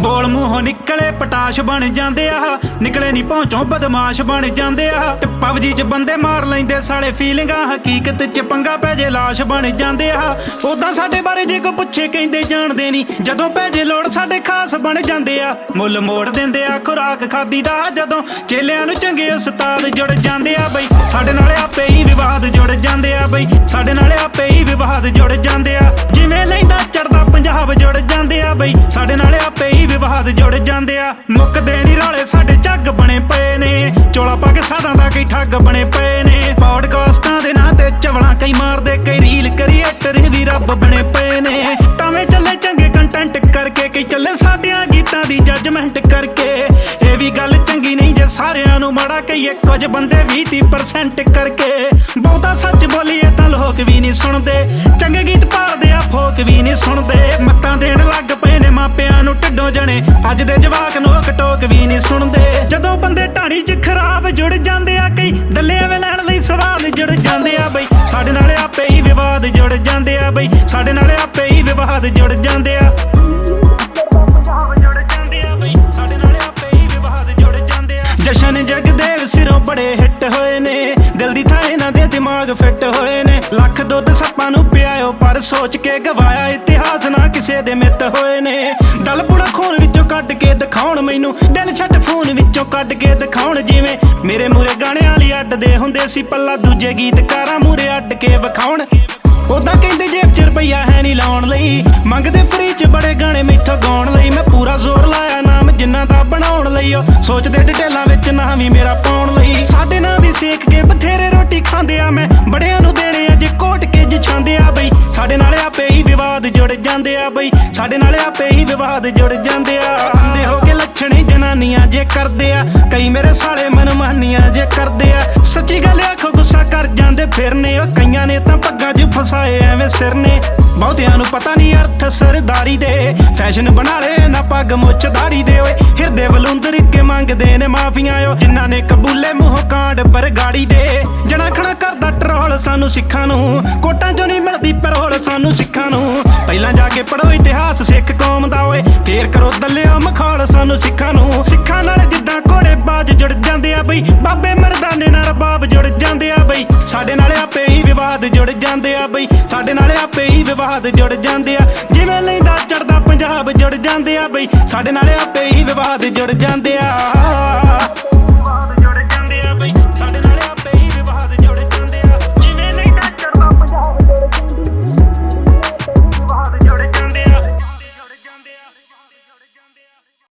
ਬੋਲ ਮੂੰਹੋਂ ਨਿਕਲੇ, ਪਟਾਸ਼ ਬਣ ਜਾਂਦੇ ਆ। ਨਿਕਲੇ ਨਹੀਂ ਪਹੁੰਚੋਂ, ਬਦਮਾਸ਼ ਬਣ ਜਾਂਦੇ ਆ। ਤੇ ਪਬਜੀ 'ਚ ਬੰਦੇ ਮਾਰ ਲੈਂਦੇ ਸਾਲੇ ਫੀਲਿੰਗਾਂ ਹਕੀਕਤ 'ਚ ਪੰਗਾ ਪੈ ਜੇ, ਲਾਸ਼ ਬਣ ਜਾਂਦੇ ਆ। ਉਦਾਂ ਸਾਡੇ ਬਾਰੇ ਜੇ ਕੋ ਪੁੱਛੇ, ਕਹਿੰਦੇ ਜਾਣਦੇ ਨਹੀਂ ਜਦੋਂ ਪੈ ਜੇ ਲੋੜ, ਸਾਡੇ ਖਾਸ ਬਣ ਜਾਂਦੇ ਆ। ਮੁੱਲ ਮੋੜ ਦਿੰਦੇ ਆ, ਖੁਰਾਕ ਖਾਦੀ ਦਾ। ਜਦੋਂ ਚੇਲਿਆਂ ਨੂੰ ਚੰਗੇ ਉਸਤਾਦ ਜੁੜ ਜਾਂਦੇ ਆ, ਬਈ ਸਾਡੇ ਨਾਲ ਆਪੇ ਹੀ ਵਿਵਾਦ ਜੁੜ ਜਾਂਦੇ ਆ, ਬਈ ਸਾਡੇ ਨਾਲ ਆਪੇ ਹੀ ਵਿਵਾਦ ਜੁੜ ਜਾਂਦੇ ਆ। ਜਿਵੇਂ ਲੈਂਦਾ ਚੜਦਾ, ਪੰਜਾਬ ਜੁੜ ਜਾਂਦੇ ਆ, ਬਈ ਸਾਡੇ ਹੱਥ ਜੁੜ ਜਾਂਦੇ ਆ। ਮੁੱਕਦੇ ਨਹੀਂ ਰਾਲੇ, ਸਾਡੇ ਝੱਗ ਬਣੇ ਪਏ ਨੇ। ਚੋਲਾ ਪਾ ਕੇ ਸਾਦਾਂ ਦਾ ਕਈ ਠੱਗ ਬਣੇ ਪਏ ਨੇ। ਪੌਡਕਾਸਟਾਂ ਦੇ ਨਾਂ ਤੇ ਚਵਲਾਂ ਕਈ ਮਾਰਦੇ, ਕਈ ਰੀਲ ਕ੍ਰੀਏਟਰ ਵੀ ਰੱਬ ਬਣੇ ਪਏ ਨੇ। ਟਾਵੇਂ ਚੱਲੇ ਚੰਗੇ ਕੰਟੈਂਟ ਕਰਕੇ, ਕਈ ਚੱਲੇ ਸਾਡਿਆਂ ਗੀਤਾਂ ਦੀ ਜੱਜਮੈਂਟ ਕਰਕੇ। ਇਹ ਵੀ ਗੱਲ ਚੰਗੀ ਨਹੀਂ ਜੇ ਸਾਰਿਆਂ ਨੂੰ ਮਾੜਾ ਕਹੀਏ, ਕੁਝ ਬੰਦੇ 20% ਕਰਕੇ। ਬਹੁਤਾ ਸੱਚ ਬੋਲੀਏ ਤਾਂ ਲੋਕ ਵੀ ਨਹੀਂ ਸੁਣਦੇ। ਚੰਗੇ ਗੀਤ ਪਾੜਦੇ ਆ, ਫੋਕ ਵੀ ਨਹੀਂ ਸੁਣਦੇ। ਮੱਤਾਂ ਦੇਣ ਲੱਗ ਮਾਪਿਆਂ ਨੂੰ ਢਿੱਡੋਂ ਜਣੇ। ਅੱਜ ਦੇ ਜਵਾਕ ਨੋਕ ਟੋਕ ਵੀ ਨਹੀਂ ਸੁਣਦੇ। ਜਦੋਂ ਬੰਦੇ ਢਾਣੀ 'ਚ ਖਰਾਬ ਜੁੜ ਜਾਂਦੇ ਆ ਕਈ, ਦੱਲਿਆਂ ਵੇ ਲੈਣ ਲਈ ਸਵਾਲ ਜੁੜ ਜਾਂਦੇ ਆ ਬਈ। ਸਾਡੇ ਨਾਲ ਆਪੇ ਹੀ ਵਿਵਾਦ ਜੁੜ ਜਾਂਦੇ ਆ ਬਈ। ਸਾਡੇ ਨਾਲ ਆਪੇ ਹੀ ਵਿਵਾਦ ਜੁੜ ਜਾਂਦੇ ਆ। ਸਾਡੇ ਨਾਲ ਆਪੇ ਹੀ ਵਿਵਾਦ ਜੁੜ ਜਾਂਦੇ ਆ। ਜਸ਼ਨ ਜਗਦੇਵ ਦੁੱਧ ਨੂੰ ਪਿਆਇਓ, ਪਰ ਸੋਚ ਕੇ ਗਵਾਇਆ ਇਤਿਹਾਸ ਨਾ ਕਿਸੇ ਦੇ ਮਿੱਤ ਹੋਏ ਨੇ। ਦਲ ਖੂਨ ਵਿੱਚੋਂ ਕੱਢ ਕੇ ਦਿਖਾਉਣ ਮੈਨੂੰ, ਦਿਲ ਛੱਡ ਫੋਨ ਵਿੱਚੋਂ ਕੱਢ ਕੇ ਦਿਖਾਉਣ ਜਿਵੇਂ ਮੇਰੇ ਮੂਰੇ ਗਾਣਿਆਂ ਲਈ ਅੱਡਦੇ ਹੁੰਦੇ ਸੀ, ਪੱਲਾ ਦੂਜੇ ਗੀਤਕਾਰਾਂ ਮੂਰੇ ਅੱਡ ਕੇ ਵਿਖਾਉਣ। ਉਦਾਂ ਕਹਿੰਦੇ ਜੇਬ 'ਚ ਰੁਪਈਆ ਹੈ ਨਹੀਂ ਲਾਉਣ ਲਈ, ਮੰਗਦੇ ਫਰੀ 'ਚ ਬੜੇ ਗਾਣੇ ਮੈਥੋਂ ਗਾਉਣ ਲਈ। ਮੈਂ ਪੂਰਾ ਜ਼ੋਰ ਲਾਇਆ ਨਾਮ ਜਿੰਨਾ ਦਾ ਬਣਾਉਣ ਲਈ ਸੋਚਦੇ ਡਿਟੇਲਾਂ ਵਿੱਚ ਨਾ ਵੀ ਮੇਰਾ ਪਾਉਣ ਲਈ। ਸਾਡੇ ਨਾਂ ਦੀ ਸੇਕ ਕੇ ਬਥੇਰੇ ਰੋਟੀ ਖਾਂਦੇ ਆ ਮੈਂ, ਬੜਿਆਂ ਨੂੰ ਦੇਣੇ ਆ ਜੇ ਕੋਟ ਕੇ ਜਿਛਾਂਦੇ ਆ ਬਈ। ਸਾਡੇ ਨਾਲ ਆਪੇ ਹੀ ਵਿਵਾਦ ਜੁੜ ਜਾਂਦੇ ਆ ਬਈ। ਸਾਡੇ ਨਾਲ ਆਪੇ ਹੀ ਵਿਵਾਦ ਜੁੜ ਜਾਂਦੇ ਆ। ਅੰਦੇ ਹੋ ਕੇ ਲੱਛਣੇ ਜਨਾਨੀਆਂ ਜੇ ਕਰਦੇ ਆ। ਕਈ ਮੇਰੇ ਸਾਲੇ ਮਨਮਾਨੀਆਂ ਜੇ ਕਰਦੇ ਆ। ਸੱਚੀ ਗੱਲ ਆਖੋ, ਗੁੱਸਾ ਕਰ ਜਾਂਦੇ ਫਿਰਨੇ ਉਹ ਕਈਆਂ ਨੇ ਤਾਂ ਪੱਗਾਂ 'ਚ ਫਸਾਏ ਐਵੇਂ ਸਿਰ ਨੇ। ਬਹੁਤਿਆਂ ਨੂੰ ਪਤਾ ਨਹੀਂ ਅਰਥ ਸਰਦਾਰੀ ਦੇ। ਫੈਸ਼ਨ ਬਣਾ ਲੈ ਨਾ ਪੱਗ ਮੁੱਛ ਦਾੜੀ ਦੇ ਓਏ। ਹਿਰਦੇ ਬਲੁੰਦਰ ਕੇ ਮੰਗਦੇ ਨੇ ਮਾਫੀਆਂ ਓ। ਜਿਨ੍ਹਾਂ ਨੇ ਕਬੂਲੇ ਮੂੰਹ ਕਾਂਡ ਬਰਗਾੜੀ ਦੇ। ਜਣਾ ਖਣਾ ਕਰਦਾ ਸਾਨੂੰ ਸਿੱਖਾਂ ਨੂੰ। ਕੋਟਾਂ 'ਚੋਂ ਨਹੀਂ ਮਿਲਦੀ ਪਰੋਲ ਸਾਨੂੰ ਸਿੱਖਾਂ ਨੂੰ। ਪਹਿਲਾਂ ਜਾ ਕੇ ਪੜੋ ਇਤਿਹਾਸ, ਸਿੱਖ ਕੌਮ ਦਾ ਓਏ। ਫੇਰ ਕਰੋ ਦੱਲਿਓ ਮਖੌਲ ਸਾਨੂੰ ਸਿੱਖਾਂ ਨੂੰ। ਸਿੱਖਾਂ ਨਾਲ ਜਿੱਦਾਂ ਘੋੜੇ ਬਾਜ ਜੁੜ ਜਾਂਦੇ ਆ ਬਈ। ਬਾਬੇ ਮਰਦਾਨੇ ਨਾਲ ਰਬਾਬ ਜੁੜ ਜਾਂਦੇ ਆ ਬਈ। ਸਾਡੇ ਨਾਲ ਆਪੇ ਹੀ ਵਿਵਾਦ ਜੁੜ ਜਾਂਦੇ ਆ ਬਈ। ਸਾਡੇ ਨਾਲ ਆਪੇ ਹੀ ਵਿਵਾਦ ਜੁੜ ਜਾਂਦੇ ਆ। ਜਿਵੇਂ ਲੈਂਦਾ ਚੜਦਾ ਪੰਜਾਬ ਜੁੜ ਜਾਂਦੇ ਆ ਬਈ। ਸਾਡੇ ਨਾਲ ਆਪੇ ਹੀ ਵਿਵਾਦ ਜੁੜ ਜਾਂਦੇ ਆ।